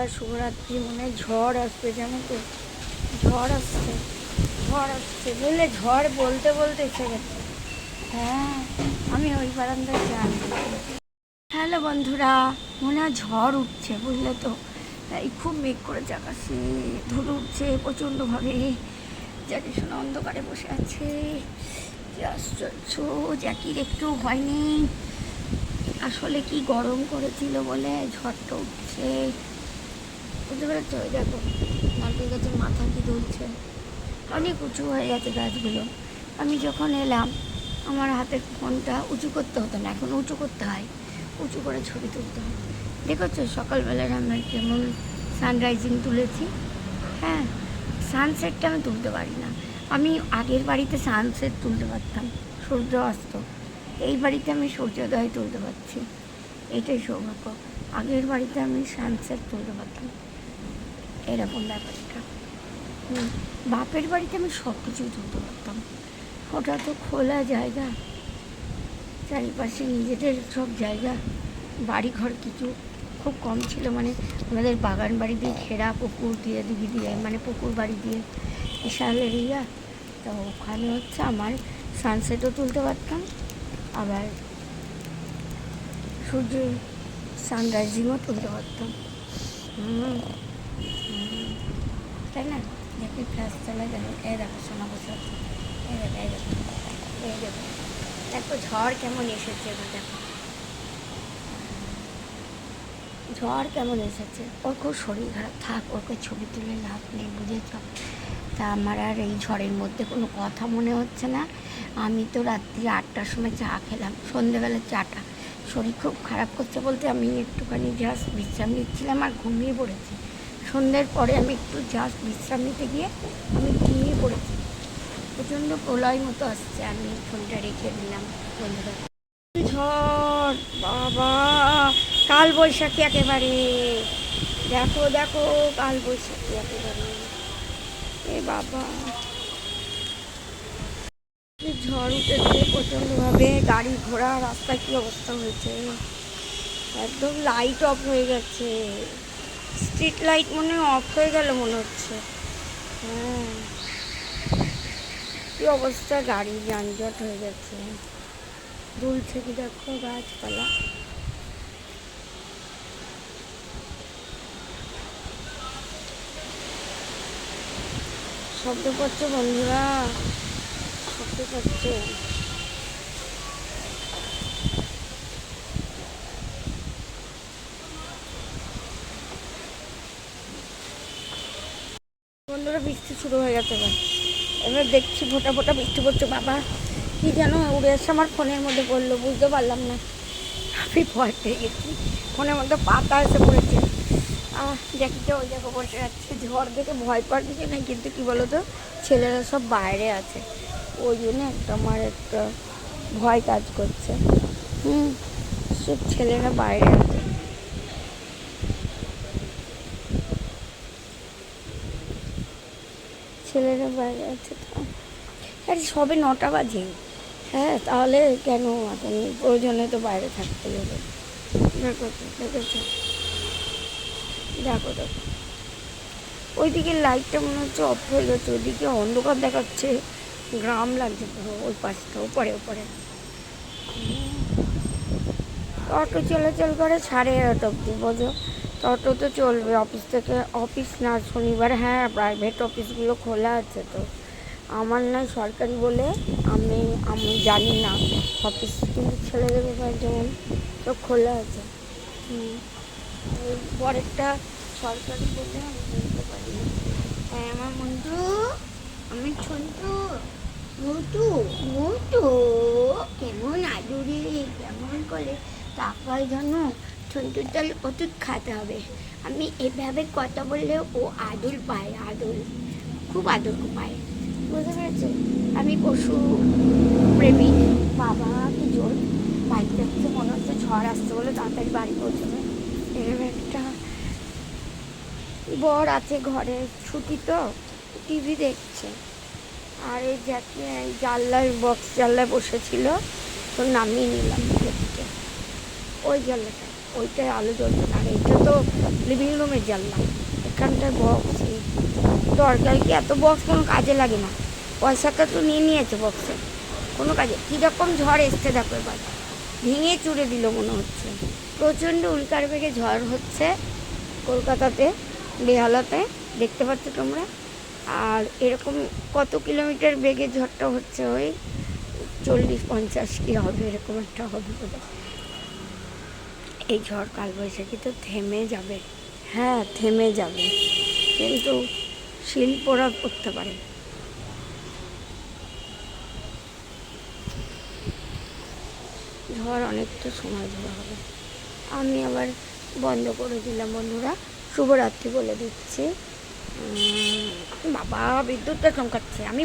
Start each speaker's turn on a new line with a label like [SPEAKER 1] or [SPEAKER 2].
[SPEAKER 1] সকালবেলা শুভরাত্রি মনে ঝড় আসবে, জানো তো? ঝড় আসছে ঝড় আসছে বুঝলে ঝড় বলতে বলতে এসে গেছে। হ্যাঁ আমি ওই বারান্দায় যাই হ্যালো বন্ধুরা, মনে হয় ঝড় উঠছে, বুঝলে তো? এই খুব মেঘ করে জাগাছে ধুলো উঠছে প্রচণ্ডভাবে। জ্যাকি শোনা অন্ধকারে বসে আছে। কি আশ্চর্য, জ্যাকির একটু ভয় নেই। আসলে কি গরম করেছিল বলে ঝড়টা উঠছে। বুঝতে পেরেছ? দেখো নারকেল গাছের মাথা কি দুলছে অনেক উঁচু হয়ে গেছে গাছগুলো। আমি যখন এলাম, আমার হাতের ফোনটা উঁচু করতে হতো না, এখন উঁচু করতে হয়। উঁচু করে ছবি তুলতে হয়। দেখেছ সকালবেলার আমি কেমন সানরাইজিং তুলেছি। হ্যাঁ সানসেটটা আমি তুলতে পারি না। আমি আগের বাড়িতে সানসেট তুলতে পারতাম, সূর্য অস্ত। এই বাড়িতে আমি সূর্যোদয় তুলতে পারছি। এটাই সৌভাগ্য। আগের বাড়িতে আমি সানসেট তুলতে পারতাম। এরকম ব্যাপারটা। বাপের বাড়িতে আমি সব কিছুই তুলতে পারতাম। ওটা তো খোলা জায়গা। চারিপাশে নিজেদের সব জায়গা। বাড়ি ঘর কিছু খুব কম ছিল মানে আমাদের বাগান বাড়ি দিয়ে ঘেরা, পুকুর দিয়ে, দিঘি দিয়ে মানে পুকুর বাড়ি দিয়ে, বিশাল এরিয়া। তো ওখানে হচ্ছে আমার সানসেটও তুলতে পারতাম, আবার সূর্য সানরাইজিংও তুলতে পারতাম। হুম। তাই না দেখি ফ্ল্যাশ চলে গেল এই দেখো সোনা আছে। এই দেখো এই দেখো এই দেখো দেখো ঝড় কেমন এসেছে এবার দেখো ঝড় কেমন এসেছে ওর খুব শরীর খারাপ থাক ওকে ছবি তুলে লাভ নেই বুঝেছ তা আমার আর এই ঝড়ের মধ্যে কোনো কথা মনে হচ্ছে না আমি তো রাত্রি আটটার সময় চা খেলাম সন্ধেবেলা চাটা শরীর খুব খারাপ করছে বলতে আমি একটুখানি জাস্ট বিশ্রাম নিচ্ছিলাম আর ঘুমিয়ে পড়েছি সন্ধ্যের পরে আমি একটু জাস্ট বিশ্রাম নিতে গিয়ে আমি ঘুমিয়ে পড়েছি। প্রচণ্ড প্রলয় মতো আসছে, আমি ফোনটা রেখে দিলাম বন্ধুরা ঝড়, বাবা! কাল বৈশাখী একেবারে। দেখো দেখো কাল বৈশাখী একেবারে। এ বাবা! ঝড় উঠেছে, প্রচণ্ডভাবে গাড়ি ঘোড়া, রাস্তায় কী অবস্থা হয়েছে? একদম লাইট অফ হয়ে গেছে। স্ট্রিট লাইট মনে অফ হয়ে গেল মনে হচ্ছে। হ্যাঁ কি অবস্থা? গাড়ি যানজট হয়ে গেছে। দুলছে কি দেখো গাছপালা। শব্দ করছে বন্ধুরা। শব্দ করছে। বন্ধুরা বৃষ্টি শুরু হয়ে গেছে এবার। এবার দেখছি ফোটা ফোটা বৃষ্টি পড়ছে, বাবা। কি যেন উড়ে এসে আমার ফোনের মধ্যে পড়ল, বুঝতে পারলাম না। আমি ভয় পেয়ে গেছি। ফোনের মধ্যে পাতা এসে পড়েছে। দেখতে ওই দেখো বসে যাচ্ছে ঝড় দেখে ভয় কিছু নেই, কিন্তু কি বলতো, ছেলেরা সব বাইরে আছে। ওই জন্য একটা আমার একটা ভয় কাজ করছে। হুম, সব ছেলেরা বাইরে আছে। আছে আরে সবে নটা বাজে। হ্যাঁ তাহলে কেন এখন? প্রয়োজনে তো বাইরে থাকতে হবে। দেখো দেখেছ? দেখো দেখো। ওইদিকে লাইটটা মনে হচ্ছে অফ হয়ে গেছে, ওইদিকে অন্ধকার দেখাচ্ছে। গ্রাম লাগছে ওই পাশটা, ওপরে ওপরে। অটো চলাচল করে সাড়ে এগারোটা অব্দি বোঝো? অটো তো চলবে অফিস থেকে অফিস না শনিবার হ্যাঁ প্রাইভেট অফিসগুলো খোলা আছে তো। আমার নয় সরকারি বলে, আমি আমি জানি না। অফিস কিন্তু ছেলেদের ব্যাপার যেমন তো খোলা আছে। পরেরটা সরকারি বলে আমি বলতে পারি হ্যাঁ আমার বন্ধু, আমি ছন্তু মোটু মোটু, কেমন আদুরে, কেমন করে তাকায় জানো? ছন্তুর তাহলে ওষুধ খাতে হবে। আমি এভাবে কথা বললে ও আদর পায়, আদর, খুব আদর পায়। বুঝতে পেরেছ? আমি পশু প্রেমী, বাবা কি জোর? বাইক দেখতে মনে হচ্ছে ঝড় আসছে বলে তাড়াতাড়ি বাড়ি পৌঁছবে। এরকম একটা বর আছে ঘরে, ছুটি তো, টিভি দেখছে। আর এই যাকে জানলার বক্স জানলায় বসেছিল, তো নামিয়ে নিলাম। ওই জানলাটা। ওইটায় আলো জ্বলছে না আর এইটা তো লিভিং রুমের জানলা। এখানটায় বক্স দরকার কি? এত বক্স কোনো কাজে লাগে না। পয়সাটা তো নিয়ে নিয়েছে বক্সে কোনো কাজে কীরকম ঝড় এসছে দেখো এবার। ভেঙে চুড়ে দিল মনে হচ্ছে। প্রচণ্ড উল্কার বেগে ঝড় হচ্ছে কলকাতাতে, বেহালাতে। দেখতে পাচ্ছ তোমরা? আর এরকম কত কিলোমিটার বেগে ঝড়টা হচ্ছে ওই চল্লিশ পঞ্চাশ কি হবে, এরকম একটা হবে এই ঝড় কালবৈশাখী তো থেমে যাবে। হ্যাঁ থেমে যাবে। কিন্তু শিল্পরা করতে পারে। ঝড় অনেকটা সময় ধরে হবে। আমি আবার বন্ধ করে দিলাম বন্ধুরা। শুভরাত্রি বলে দিচ্ছি। বাবা বিদ্যুৎটা চমকাচ্ছে আমি